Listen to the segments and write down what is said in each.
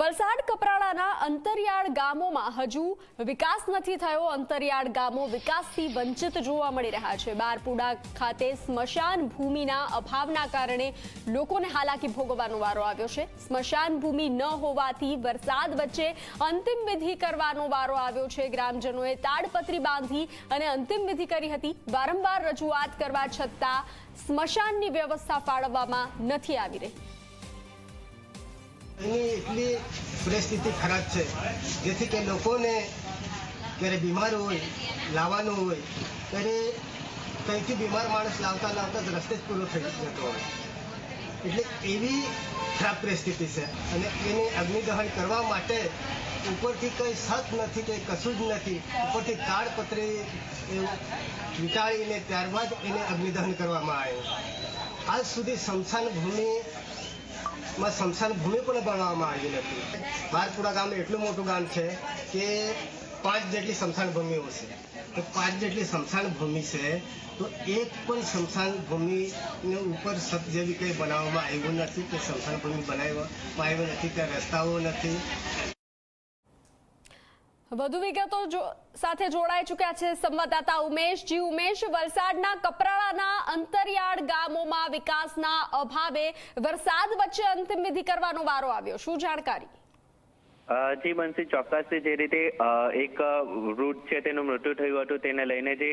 વલસાડ કપરાડાના અંતરિયાળ ગામોમાં હજુ વિકાસ નથી થયો. અંતરિયાળ ગામો વિકાસથી વંચિત જોવા મળી રહ્યા છે. બારપુડા ખાતે સ્મશાન ભૂમિના અભાવના કારણે લોકોને હાલાકી ભોગવવાનો વારો આવ્યો છે. સ્મશાન ભૂમિ ન હોવાથી વરસાદ વચ્ચે અંતિમ વિધિ કરવાનો વારો આવ્યો છે. ગ્રામજનોએ તાડપત્રી બાંધી અને અંતિમ વિધિ કરી હતી. વારંવાર રજૂઆત કરવા છતાં સ્મશાનની વ્યવસ્થા ફાળવવામાં નથી આવી રહી. એની એટલી પરિસ્થિતિ ખરાબ છે. જેથી કે લોકોને ક્યારે બીમાર હોય, લાવવાનું હોય, ત્યારે કંઈથી બીમાર માણસ લાવતા લાવતા જ રસ્તે જ પૂરો થઈ જતો હોય. એટલે એવી ખરાબ પરિસ્થિતિ છે. અને એને અગ્નિદહન કરવા માટે ઉપરથી કંઈ સત નથી કે કશું જ નથી. ઉપરથી તાડપત્રી વીંટાળીને ત્યારબાદ એને અગ્નિદહન કરવામાં આવ્યું આજ સુધી સ્મશાન ભૂમિ માં સ્મશાન ભૂમિ પણ બનાવવામાં આવી નથી બારપુરા ગામ એટલું મોટું ગામ છે કે પાંચ જેટલી સ્મશાન ભૂમિઓ છે. તો પાંચ જેટલી સ્મશાન ભૂમિ છે, તો એક પણ સ્મશાન ભૂમિને ઉપર સત જેવી કંઈ બનાવવામાં આવ્યું નથી, કે સ્મશાન ભૂમિ બનાવવામાં આવ્યું નથી ત્યાં રસ્તાઓ નથી. વધુ વિગતો સાથે જોડાઈ ચૂક્યા છે સંવાદદાતા ઉમેશજી ઉમેશ, વલસાડના કપરાળાના અંતરિયાળ ગામોમાં વિકાસના અભાવે વરસાદ વચ્ચે અંતિમ વિધિ કરવાનો વારો આવ્યો. શું જાણકારી? જી બનશી ચોક્કસથી જે રીતે એક વૃદ્ધ છે તેનું મૃત્યુ થયું હતું તેને લઈને જે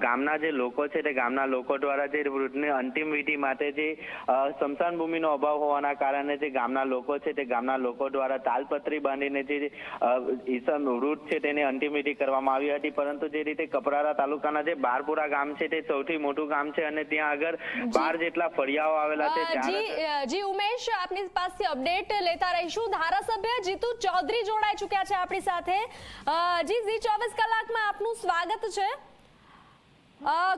ગામના જે લોકો છે તે ગામના લોકો દ્વારા જે વૃદ્ધને અંતિમ વિધિ માટે જે સ્મશાન ભૂમિનો અભાવ હોવાના કારણે જે ગામના લોકો છે તે ગામના લોકો દ્વારા તાલપત્રી બાંધીને જે ઈસમ વૃદ્ધ છે તેને અંતિમ વિધિ કરવામાં આવી હતી. પરંતુ જે રીતે કપરારા તાલુકાના જે બારપુરા ગામ છે તે સૌથી મોટું ગામ છે અને ત્યાં આગળ બાર જેટલા ફળિયાઓ આવેલા છે જી ઉમેશ આપની પાસે અપડેટ લેતા રહીશું. ધારાસભ્ય જીતુ ચૌધરી જોડાઈ ચૂક્યા છે આપણી સાથે. જી જી ચોવીસ કલાકમાં આપનું સ્વાગત છે.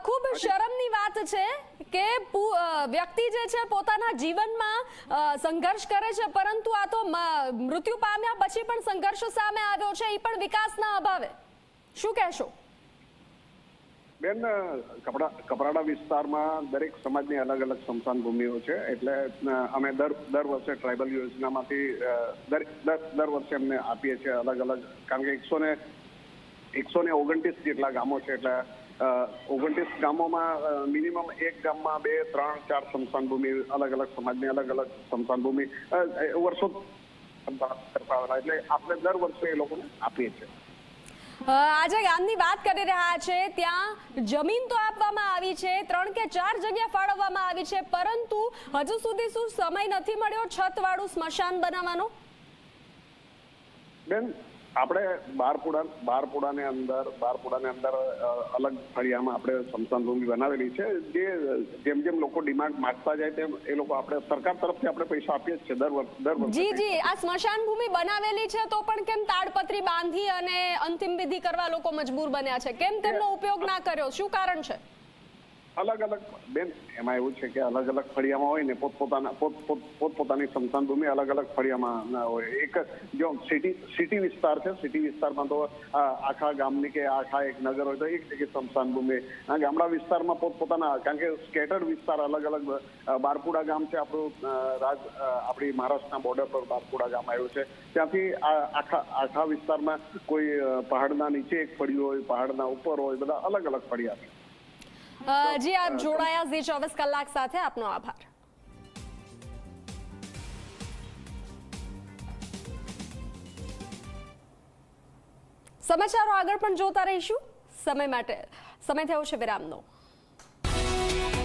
ખૂબ શરમની વાત છે કે વ્યક્તિ જે છે પોતાના જીવનમાં સંઘર્ષ કરે છે પરંતુ આ તો મૃત્યુ પામ્યા પછી પણ સંઘર્ષ સામે આવ્યો છે એ પણ વિકાસના અભાવે. શું કહેશો? બેન કપડા, કપરાડા વિસ્તારમાં દરેક સમાજની અલગ અલગ સ્મશાન ભૂમિઓ છે. એટલે અમે દર દર વર્ષે ટ્રાઇબલ યોજનામાંથી દર વર્ષે અમને આપીએ છીએ અલગ અલગ. કારણ કે એકસો ને એકસો ને ઓગણત્રીસ જેટલા ગામો છે. એટલે ઓગણત્રીસ ગામોમાં મિનિમમ એક ગામમાં બે, ત્રણ, ચાર સ્મશાન ભૂમિ, અલગ અલગ સમાજની અલગ અલગ સ્મશાન ભૂમિ. વર્ષો. એટલે આપણે દર વર્ષે એ લોકોને આપીએ છીએ. આજે ગામની વાત કરી રહ્યા છે. ત્યાં જમીન તો આપવામાં આવી છે. ત્રણ કે ચાર જગ્યા ફાળવવામાં આવી છે. પરંતુ હજુ સુધી શું સમય નથી મળ્યો છત વાળું સ્મશાન બનાવવાનો? બેન આપણે બારપુડા બારપુડાની અંદર બારપુડાની અંદર અલગ ફળિયામાં આપણે સ્મશાન ભૂમિ બનાવેલી છે. જે જેમ જેમ લોકો ડિમાન્ડ માંગતા જાય તેમ એ લોકો આપણે સરકાર તરફથી આપણે પૈસા આપીએ જ છે દર વર્ષ દર વર્ષે. જી જી આ સ્મશાન ભૂમિ બનાવેલી છે તો પણ કેમ તાડપત્રી બાંધી અને અંતિમ વિધિ કરવા લોકો મજબૂર બન્યા છે? કેમ તેમનો ઉપયોગ ના કર્યો? શું કારણ છે? અલગ અલગ બેન, એમાં એવું છે કે અલગ અલગ ફળિયામાં હોય ને, પોતપોતાના, પોત, પોત- પોતપોતાની સંતાન ભૂમિ અલગ અલગ ફળિયામાં હોય. એક જો સિટી સિટી વિસ્તાર છે, સિટી વિસ્તારમાં તો આખા ગામની કે આખા એક નગર હોય તો એક જગ્યાએ સંતાન ભૂમિ. ગામડા વિસ્તારમાં પોતપોતાના, કારણ કે સ્કેટર્ડ વિસ્તાર અલગ અલગ બારપુડા ગામ છે આપણું રાજ આપણી મહારાષ્ટ્રના બોર્ડર પર બારપુડા ગામ આવ્યું છે. ત્યાંથી આખા આખા વિસ્તારમાં કોઈ પહાડના નીચે એક ફળિયું હોય, પહાડના ઉપર હોય, બધા અલગ અલગ ફળિયા છે. જી, આપ જોડાયા ઝી ચોવીસ કલાક સાથે. આપનો આભાર. સમાચારો આગળ પણ જોતા રહીશું. સમય માટે, સમય થયો છે વિરામનો.